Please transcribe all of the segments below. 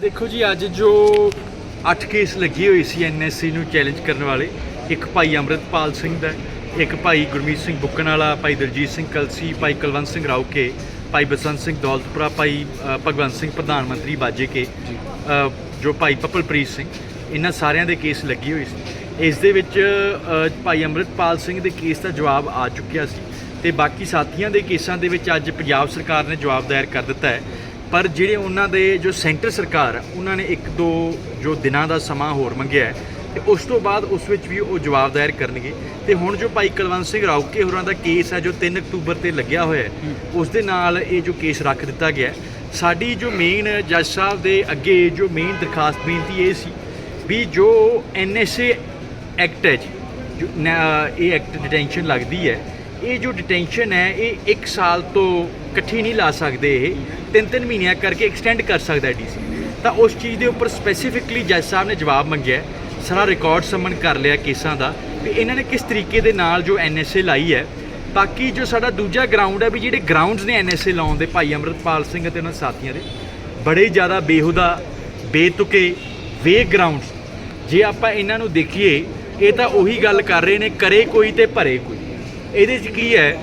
ਦੇਖੋ ਜੀ ਅੱਜ ਜੋ 8 ਕੇਸ ਲੱਗੇ ਹੋਏ ਸੀ ਐਨਐਸਸੀ ਨੂੰ ਚੈਲੰਜ ਕਰਨ ਵਾਲੇ ਇੱਕ ਭਾਈ ਅੰਮ੍ਰਿਤਪਾਲ ਸਿੰਘ ਦਾ ਇੱਕ ਭਾਈ ਗੁਰਮੀਤ ਸਿੰਘ ਬੁੱਕਣ ਵਾਲਾ ਭਾਈ ਦਲਜੀਤ ਸਿੰਘ ਕਲਸੀ ਭਾਈ ਕੁਲਵੰਤ ਸਿੰਘ ਰਾਉਕੇ ਭਾਈ ਬਸੰਤ ਸਿੰਘ ਦੌਲਤਪੁਰਾ ਭਾਈ ਭਗਵੰਤ ਸਿੰਘ ਪ੍ਰਧਾਨ ਮੰਤਰੀ ਬਾਜੇ ਕੇ ਜੋ ਭਾਈ ਪਪਲਪ੍ਰੀਤ ਸਿੰਘ ਇਹਨਾਂ ਸਾਰਿਆਂ ਦੇ ਕੇਸ ਲੱਗੇ ਹੋਏ ਸੀ। ਇਸ ਦੇ ਵਿੱਚ ਭਾਈ ਅੰਮ੍ਰਿਤਪਾਲ ਸਿੰਘ ਦੇ ਕੇਸ ਦਾ ਜਵਾਬ ਆ ਚੁੱਕਿਆ ਸੀ ਤੇ ਬਾਕੀ ਸਾਥੀਆਂ ਦੇ ਕੇਸਾਂ ਦੇ ਵਿੱਚ ਅੱਜ ਪੰਜਾਬ ਸਰਕਾਰ ਨੇ ਜਵਾਬ ਦਾਇਰ ਕਰ ਦਿੱਤਾ ਹੈ। ਪਰ ਜਿਹੜੇ ਉਹਨਾਂ ਦੇ ਜੋ ਸੈਂਟਰ ਸਰਕਾਰ ਉਹਨਾਂ ਨੇ ਇੱਕ ਦੋ ਜੋ ਦਿਨਾਂ ਦਾ ਸਮਾਂ ਹੋਰ ਮੰਗਿਆ ਹੈ ਤੇ ਉਸ ਤੋਂ ਬਾਅਦ ਉਸ ਵਿੱਚ ਵੀ ਉਹ ਜਵਾਬ ਦਾਇਰ ਕਰਨਗੇ। ਤੇ ਹੁਣ ਜੋ ਭਾਈ ਕੁਲਵੰਤ ਸਿੰਘ ਰਾਉਕੇ ਹੋਰਾਂ ਦਾ ਕੇਸ ਹੈ ਜੋ 3 ਅਕਤੂਬਰ ਤੇ ਲੱਗਿਆ ਹੋਇਆ ਹੈ ਉਸ ਦੇ ਨਾਲ ਇਹ ਜੋ ਕੇਸ ਰੱਖ ਦਿੱਤਾ ਗਿਆ। ਸਾਡੀ ਜੋ ਮੇਨ ਜੱਜ ਸਾਹਿਬ ਦੇ ਅੱਗੇ ਜੋ ਮੇਨ ਦਰਖਾਸਤ ਬੇਨਤੀ ਇਹ ਸੀ ਵੀ ਜੋ ਐਨਐਸਏ ਐਕਟ ਹੈ ਜੀ ਜੋ ਇਹ ਐਕਟ ਡਿਟੈਂਸ਼ਨ ਲੱਗਦੀ ਹੈ ਇਹ ਜੋ ਡਿਟੈਂਸ਼ਨ ਹੈ ਇਹ 1 ਸਾਲ ਤੋਂ ਇਕੱਠੀ ਨਹੀਂ ਲਾ ਸਕਦੇ ਇਹ। ਤਿੰਨ ਤਿੰਨ ਮਹੀਨਿਆਂ ਕਰਕੇ ਐਕਸਟੈਂਡ ਕਰ ਸਕਦਾ ਡੀਸੀ ਤਾਂ ਉਸ ਚੀਜ਼ ਦੇ ਉੱਪਰ ਸਪੈਸੀਫਿਕਲੀ ਜੱਜ ਸਾਹਿਬ ਨੇ ਜਵਾਬ ਮੰਗਿਆ ਸਾਰਾ ਰਿਕਾਰਡ ਸਮਨ ਕਰ ਲਿਆ ਕੇਸਾਂ ਦਾ ਵੀ ਇਹਨਾਂ ਨੇ ਕਿਸ ਤਰੀਕੇ ਦੇ ਨਾਲ ਜੋ ਐਨਐਸਏ ਲਾਈ ਹੈ, ਬਾਕੀ ਜੋ ਸਾਡਾ ਦੂਜਾ ਗਰਾਊਂਡ ਹੈ ਵੀ ਜਿਹੜੇ ਗਰਾਊਂਡਸ ਨੇ ਐਨਐਸਏ ਲਾਉਣ ਦੇ ਭਾਈ ਅੰਮ੍ਰਿਤਪਾਲ ਸਿੰਘ ਅਤੇ ਉਹਨਾਂ ਸਾਥੀਆਂ ਦੇ, ਬੜੇ ਜ਼ਿਆਦਾ ਬੇਹੁਦਾ, ਬੇਤੁਕੇ ਵੇ ਗਰਾਊਂਡਸ ਜੇ ਆਪਾਂ ਇਹਨਾਂ ਨੂੰ ਦੇਖੀਏ, ਇਹ ਤਾਂ ਉਹੀ ਗੱਲ ਕਰ ਰਹੇ ਨੇ, ਕਰੇ ਕੋਈ ਤੇ ਭਰੇ ਕੋਈ। ਇਹਦੇ 'ਚ ਕੀ ਹੈ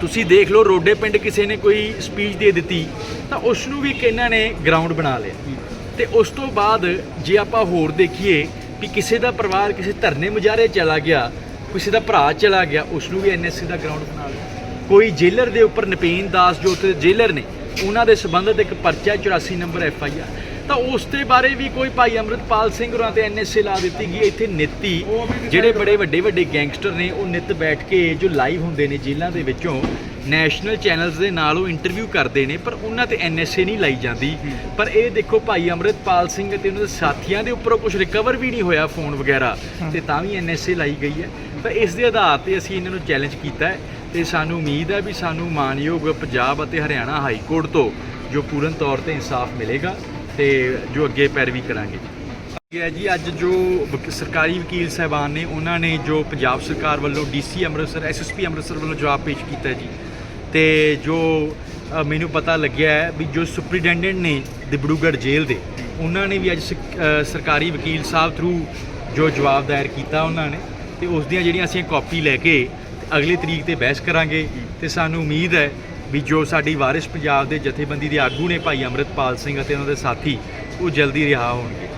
ਤੁਸੀਂ ਦੇਖ ਲਓ ਰੋਡੇ ਪਿੰਡ ਕਿਸੇ ਨੇ ਕੋਈ ਸਪੀਚ ਦੇ ਦਿੱਤੀ, ਤਾਂ ਉਸ ਨੂੰ ਵੀ ਕਿਹਨਾਂ ਨੇ ਗਰਾਊਂਡ ਬਣਾ ਲਿਆ। ਤੇ ਉਸ ਤੋਂ ਬਾਅਦ ਜੇ ਆਪਾਂ ਹੋਰ ਦੇਖੀਏ ਵੀ ਕਿਸੇ ਦਾ ਪਰਿਵਾਰ ਕਿਸੇ ਧਰਨੇ ਮੁਜ਼ਾਹਰੇ ਚਲਾ ਗਿਆ, ਕਿਸੇ ਦਾ ਭਰਾ ਚਲਾ ਗਿਆ ਉਸ ਨੂੰ ਵੀ ਐਨਐਸਸੀ ਦਾ ਗਰਾਊਂਡ ਬਣਾ ਲਿਆ। ਕੋਈ ਜੇਲਰ ਦੇ ਉੱਪਰ ਨਪੀਨ ਦਾਸ ਜੋ ਉੱਥੇ ਜੇਲਰ ਨੇ, ਉਹਨਾਂ ਦੇ ਸੰਬੰਧਿਤ ਇੱਕ ਪਰਚਾ 84 ਨੰਬਰ ਐਫ ਆਈ ਆਰ ਤਾਂ ਉਸ ਦੇ ਬਾਰੇ ਵੀ ਕੋਈ ਭਾਈ ਅੰਮ੍ਰਿਤਪਾਲ ਸਿੰਘ ਹੋਰਾਂ ਤੇ ਐਨਐਸਏ ਲਾ ਦਿੱਤੀ ਗਈ ਇੱਥੇ ਨਿੱਤੀ ਜਿਹੜੇ ਬੜੇ ਵੱਡੇ ਵੱਡੇ ਗੈਂਗਸਟਰ ਨੇ ਉਹ ਨਿੱਤ ਬੈਠ ਕੇ ਜੋ ਲਾਈਵ ਹੁੰਦੇ ਨੇ ਜੇਲ੍ਹਾਂ ਦੇ ਵਿੱਚੋਂ ਨੈਸ਼ਨਲ ਚੈਨਲਸ ਦੇ ਨਾਲ ਉਹ ਇੰਟਰਵਿਊ ਕਰਦੇ ਨੇ ਪਰ ਉਹਨਾਂ ਤੇ ਐਨਐਸਏ ਨਹੀਂ ਲਾਈ ਜਾਂਦੀ। ਪਰ ਇਹ ਦੇਖੋ ਭਾਈ ਅੰਮ੍ਰਿਤਪਾਲ ਸਿੰਘ ਤੇ ਉਹਨਾਂ ਦੇ ਸਾਥੀਆਂ ਦੇ ਉੱਪਰੋਂ ਕੁਝ ਰਿਕਵਰ ਵੀ ਨਹੀਂ ਹੋਇਆ ਫੋਨ ਵਗੈਰਾ ਤੇ ਤਾਂ ਵੀ ਐਨਐਸਏ ਲਾਈ ਗਈ ਹੈ। ਤਾਂ ਇਸ ਦੇ ਆਧਾਰ ਤੇ ਅਸੀਂ ਇਹਨਾਂ ਨੂੰ ਚੈਲੰਜ ਕੀਤਾ ਹੈ ਤੇ ਸਾਨੂੰ ਉਮੀਦ ਹੈ ਵੀ ਸਾਨੂੰ ਮਾਨਯੋਗ ਪੰਜਾਬ ਅਤੇ ਹਰਿਆਣਾ ਹਾਈ ਕੋਰਟ ਤੋਂ ਜੋ ਪੂਰਨ ਤੌਰ ਤੇ ਇਨਸਾਫ ਮਿਲੇਗਾ। ਤੇ ਜੋ ਅੱਗੇ ਪੈਰਵੀ ਕਰਾਂਗੇ। ਹੈ ਜੀ, ਅੱਜ ਜੋ ਵਕ- ਸਰਕਾਰੀ ਵਕੀਲ ਸਾਹਿਬਾਨ ਨੇ, ਉਹਨਾਂ ਨੇ ਜੋ ਪੰਜਾਬ ਸਰਕਾਰ ਵੱਲੋਂ ਡੀਸੀ ਅੰਮ੍ਰਿਤਸਰ ਐਸਐਸਪੀ ਅੰਮ੍ਰਿਤਸਰ ਵੱਲੋਂ ਜਵਾਬ ਪੇਸ਼ ਕੀਤਾ ਜੀ। ਤੇ ਜੋ ਮੈਨੂੰ ਪਤਾ ਲੱਗਿਆ ਹੈ ਵੀ ਜੋ ਸੁਪਰੀਡੈਂਡੈਂਟ ਨੇ ਦਿਬੜੂਗੜ੍ਹ ਜੇਲ੍ਹ ਦੇ, ਉਹਨਾਂ ਨੇ ਵੀ ਅੱਜ ਸਕ- ਸਰਕਾਰੀ ਵਕੀਲ ਸਾਹਿਬ ਥਰੂ ਜੋ ਜਵਾਬ ਦਾਇਰ ਕੀਤਾ ਉਹਨਾਂ ਨੇ। ਤੇ ਉਸ ਦੀਆਂ ਜਿਹੜੀਆਂ ਅਸੀਂ ਕਾਪੀ ਲੈ ਕੇ ਅਗਲੀ ਤਰੀਕ ਤੇ ਬਹਿਸ ਕਰਾਂਗੇ, ਤੇ ਸਾਨੂੰ ਉਮੀਦ ਹੈ ਵੀ ਜੋ ਸਾਡੀ ਵਾਰਿਸ ਪੰਜਾਬ ਦੇ ਜਥੇਬੰਦੀ ਦੇ ਆਗੂ ਨੇ ਭਾਈ ਅੰਮ੍ਰਿਤਪਾਲ ਸਿੰਘ ਅਤੇ ਉਹਨਾਂ ਦੇ ਸਾਥੀ, ਉਹ ਜਲਦੀ ਰਿਹਾ ਹੋਣਗੇ।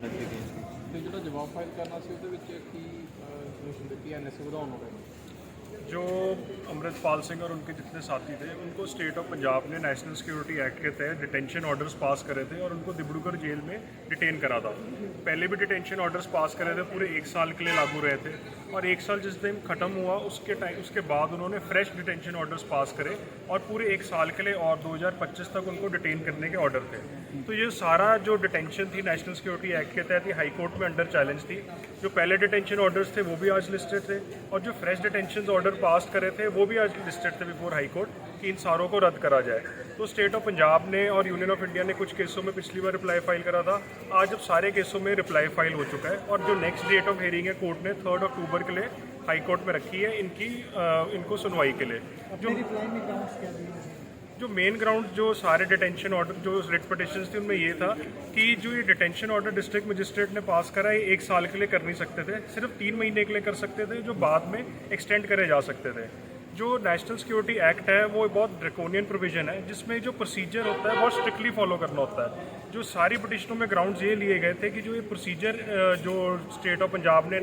ਜਿਹੜਾ ਜਵਾਬ ਫਾਈਲ ਕਰਨਾ ਸੀ ਉਹਦੇ ਵਿੱਚ ਕੀ ਸੋਲੂਸ਼ਨ ਦਿੱਤੀ ਐਨਐਸਏ ਵਧਾਉਣ ਨੂੰ जो अमृतपाल सिंह और उनके जितने साथी थे, उनको स्टेट ऑफ़ पंजाब ने नेशनल सिक्योरिटी एक्ट के तहत डिटेंशन ऑर्डर्स पास करे थे और उनको दिब्रूगढ़ जेल में डिटेन करा था। पहले भी डिटेंशन ऑर्डर्स पास करे थे, पूरे एक साल के लिए लागू रहे थे और एक साल जिस दिन ख़त्म हुआ, उसके टाइम, उसके बाद उन्होंने फ्रेश डिटेंशन ऑर्डर्स पास करे और पूरे एक साल के लिए और 2025 तक उनको डिटेन करने के ऑर्डर थे। तो ये सारा जो डिटेंशन थी नेशनल सिक्योरिटी एक्ट के तहत, ये हाईकोर्ट में अंडर चैलेंज थी। जो पहले डिटेंशन ऑर्डर्स थे, वो भी आज लिस्टेड थे और जो फ्रेश डिटेंशन ऑर्डर पास करे थे वो भी आज लिस्टेड थे बिफोर हाई कोर्ट कि इन सारों को रद्द करा जाए। तो स्टेट ऑफ़ पंजाब ने और यूनियन ऑफ़ इंडिया ने कुछ केसों में पिछली बार रिप्लाई फ़ाइल करा था। आज अब सारे केसों में रिप्लाई फ़ाइल हो चुका है और जो नेक्स्ट डेट ऑफ़ हेयरिंग है कोर्ट ने थर्ड अक्टूबर के लिए हाई कोर्ट में रखी है इनकी आ, इनको सुनवाई के लिए। जो जो मेन ग्राउंड जो सारे डिटेंशन ऑर्डर जो रिट पटिशन थी, उनमें ये था कि जो ये डिटेंशन ऑर्डर डिस्ट्रिक्ट मजिस्ट्रेट ने पास करा, ये एक साल के लिए कर नहीं सकते थे। सिर्फ़ तीन महीने के लिए कर सकते थे, जो बाद में एक्सटेंड करे जा सकते थे। जो नेशनल सिक्योरिटी एक्ट है, वो बहुत ड्रेकोनियन प्रोविज़न है, जिसमें जो प्रोसीजर होता है, बहुत स्ट्रिक्टली फॉलो करना होता है। जो सारी पटिशनों में ग्राउंड्स ये लिए गए थे कि जो ये प्रोसीजर जो स्टेट ऑफ़ पंजाब ने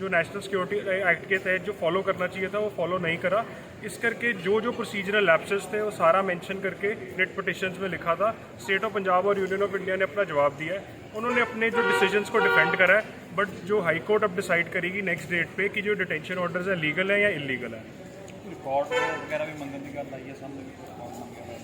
जो नेशनल सिक्योरिटी एक्ट के तहत जो फॉलो करना चाहिए था, वो फॉलो नहीं करा। इस करके जो जो प्रोसीजरल लैप्सेस थे, वो सारा मेंशन करके नेट पटिशन में लिखा था। स्टेट ऑफ़ पंजाब और यूनियन ऑफ़ इंडिया ने अपना जवाब दिया है। उन्होंने अपने जो डिसीजंस को डिफेंड करा है बट जो हाई कोर्ट अब डिसाइड करेगी नेक्स्ट डेट पे कि जो डिटेंशन ऑर्डर्स हैं लीगल हैं या इलीगल हैं। रिकॉर्ड वगैरह भी की आई है, सामने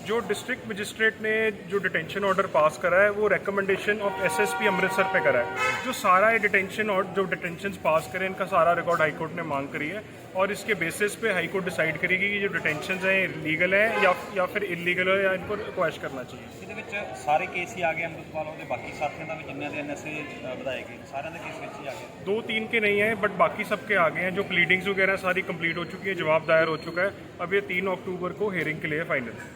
ਵੀ ਰਿਕਾਰਡ ਮੰਗਿਆ ਹੋਇਆ जो डिस्ट्रिक्ट मजिस्ट्रेट ने जो डिटेंशन ऑर्डर पास करा है वो रिकमेंडेशन ऑफ एसएसपी अमृतसर पे करा है जो सारा ये डिटेंशन और जो डिटेंशन पास करें इनका सारा रिकॉर्ड हाई कोर्ट ने मांग करी है और इसके बेसिस पे हाई कोर्ट डिसाइड करेगी कि जो डिटेंशन हैं लीगल है या या फिर इलीगल है या इनको रिक्वेस्ट करना चाहिए ਇਹਦੇ ਵਿੱਚ ਸਾਰੇ ਕੇਸ ਹੀ ਆ ਗਏ ਅੰਮ੍ਰਿਤਪਾਲ ਉਹਦੇ ਬਾਕੀ ਸਾਥੀਆਂ ਦਾ ਵੀ ਜਿੰਨਿਆਂ ਦੇ ਐਨਐਸਏ ਵਧਾਏ ਗਏ ਸਾਰਿਆਂ ਦੇ ਕੇਸ ਵਿੱਚ ਹੀ ਆ ਗਏ दो तीन के नहीं हैं बट बाकी सबके आ गए हैं जो प्लीडिंग्स वगैरह सारी कंप्लीट हो चुकी है जवाब दायर हो चुका है अब ये तीन अक्टूबर को हेयरिंग के लिए फाइनल